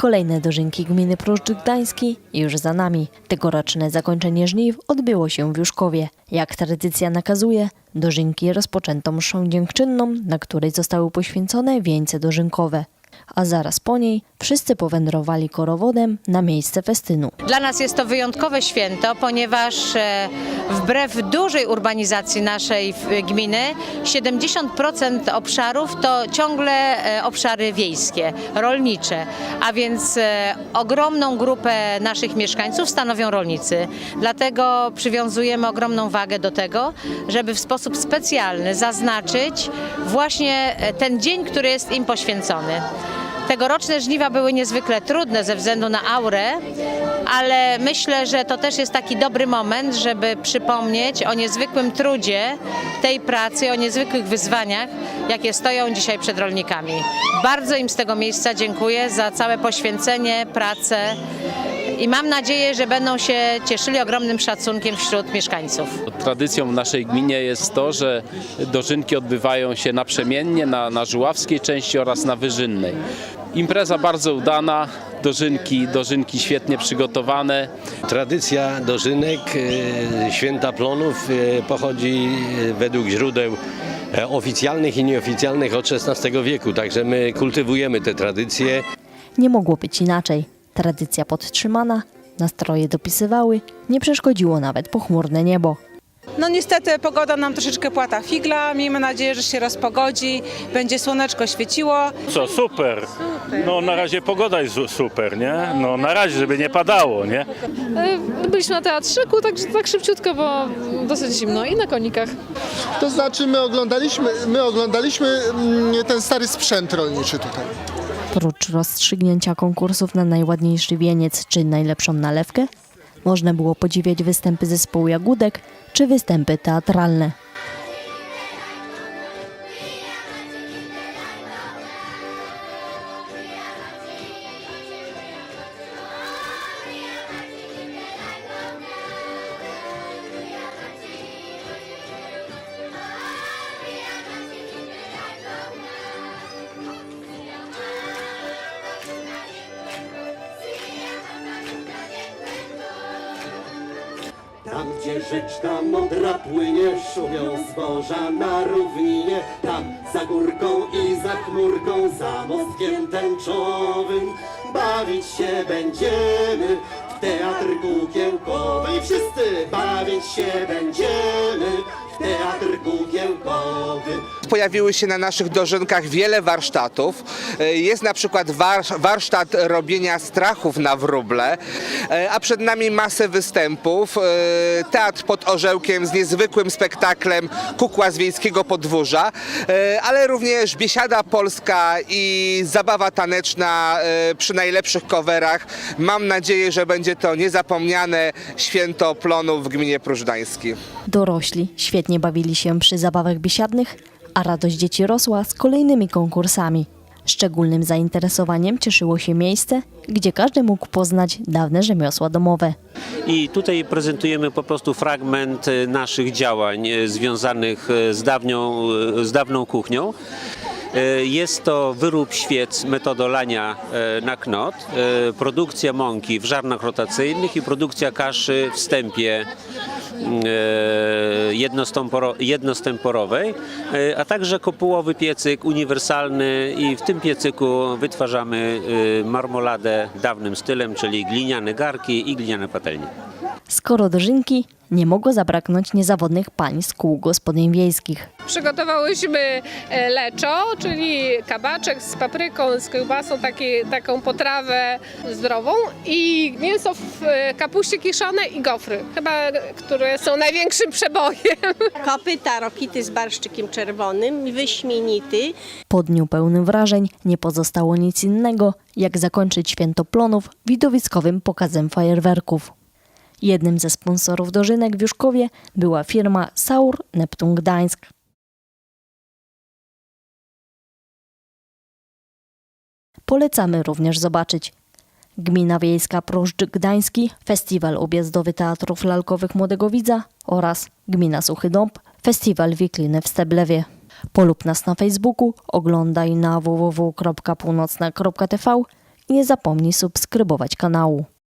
Kolejne dożynki gminy Pruszcz Gdański już za nami. Tegoroczne zakończenie żniw odbyło się w Juszkowie. Jak tradycja nakazuje, dożynki rozpoczęto mszą dziękczynną, na której zostały poświęcone wieńce dożynkowe. A zaraz po niej wszyscy powędrowali korowodem na miejsce festynu. Dla nas jest to wyjątkowe święto, ponieważ e, wbrew dużej urbanizacji naszej w- gminy 70% obszarów to ciągle e, obszary wiejskie, rolnicze, a więc e, ogromną grupę naszych mieszkańców stanowią rolnicy. Dlatego przywiązujemy ogromną wagę do tego, żeby w sposób specjalny zaznaczyć właśnie e, ten dzień, który jest im poświęcony. Tegoroczne żniwa były niezwykle trudne ze względu na aurę, ale myślę, że to też jest taki dobry moment, żeby przypomnieć o niezwykłym trudzie tej pracy, o niezwykłych wyzwaniach, jakie stoją dzisiaj przed rolnikami. Bardzo im z tego miejsca dziękuję za całe poświęcenie, pracę i mam nadzieję, że będą się cieszyli ogromnym szacunkiem wśród mieszkańców. Tradycją w naszej gminie jest to, że dożynki odbywają się naprzemiennie na, na żuławskiej części oraz na wyżynnej. Impreza bardzo udana, dożynki, dożynki świetnie przygotowane. Tradycja dożynek, e, święta plonów e, pochodzi e, według źródeł oficjalnych i nieoficjalnych od XVI wieku, także my kultywujemy te tradycje. Nie mogło być inaczej. Tradycja podtrzymana, nastroje dopisywały, nie przeszkodziło nawet pochmurne niebo. No niestety pogoda nam troszeczkę płata figla. Miejmy nadzieję, że się rozpogodzi, będzie słoneczko świeciło. Co, super. No na razie pogoda jest su- super, nie? No na razie, żeby nie padało, nie? E, Byliśmy na teatrzyku, tak, tak szybciutko, bo dosyć zimno i na konikach. To znaczy my oglądaliśmy, my oglądaliśmy mm, ten stary sprzęt rolniczy tutaj. Prócz rozstrzygnięcia konkursów na najładniejszy wieniec czy najlepszą nalewkę, można było podziwiać występy zespołu Jagódek czy występy teatralne. Tam, gdzie rzeczka modra płynie, szumią zboża na równinie. Tam, za górką i za chmurką, za mostkiem tęczowym, bawić się będziemy w teatr kukiełkowy. I wszyscy bawić się będziemy. Pojawiły się na naszych dożynkach wiele warsztatów. E, Jest na przykład war, warsztat robienia strachów na wróble, e, a przed nami masę występów. E, Teatr pod orzełkiem z niezwykłym spektaklem Kukła z wiejskiego podwórza, ale również biesiada polska i zabawa taneczna przy najlepszych coverach. Mam nadzieję, że będzie to niezapomniane święto plonów w gminie Prużdańskiej. Dorośli świetnie bawili się przy zabawach biesiadnych, a radość dzieci rosła z kolejnymi konkursami. Szczególnym zainteresowaniem cieszyło się miejsce, gdzie każdy mógł poznać dawne rzemiosła domowe. I tutaj prezentujemy po prostu fragment e, naszych działań e, związanych e, z, dawnią, z dawną kuchnią. E, Jest to wyrób świec metodą lania e, na knot, e, produkcja mąki w żarnach rotacyjnych i produkcja kaszy w stępie jednostęporowej, e, a także kopułowy piecyk uniwersalny i w tym piecyku wytwarzamy marmoladę dawnym stylem, czyli gliniane garki i gliniane patelnie. Skoro dożynki, nie mogło zabraknąć niezawodnych pań z kół gospodyń wiejskich. Przygotowałyśmy e, leczo, czyli kabaczek z papryką, z kiełbasą, taki, taką potrawę zdrową i mięso w e, kapuście kiszone i gofry, chyba które są największym przebojem. Kopyta rokity z barszczykiem czerwonym, wyśmienity. Po dniu pełnym wrażeń nie pozostało nic innego, jak zakończyć święto plonów widowiskowym pokazem fajerwerków. Jednym ze sponsorów dożynek w Juszkowie była firma Saur Neptun Gdańsk. Polecamy również zobaczyć Gmina Wiejska Pruszcz Gdański, Festiwal Objazdowy Teatrów Lalkowych Młodego Widza oraz Gmina Suchy Dąb, Festiwal Wikliny w Steblewie. Polub nas na Facebooku, oglądaj na www.północna.tv i nie zapomnij subskrybować kanału.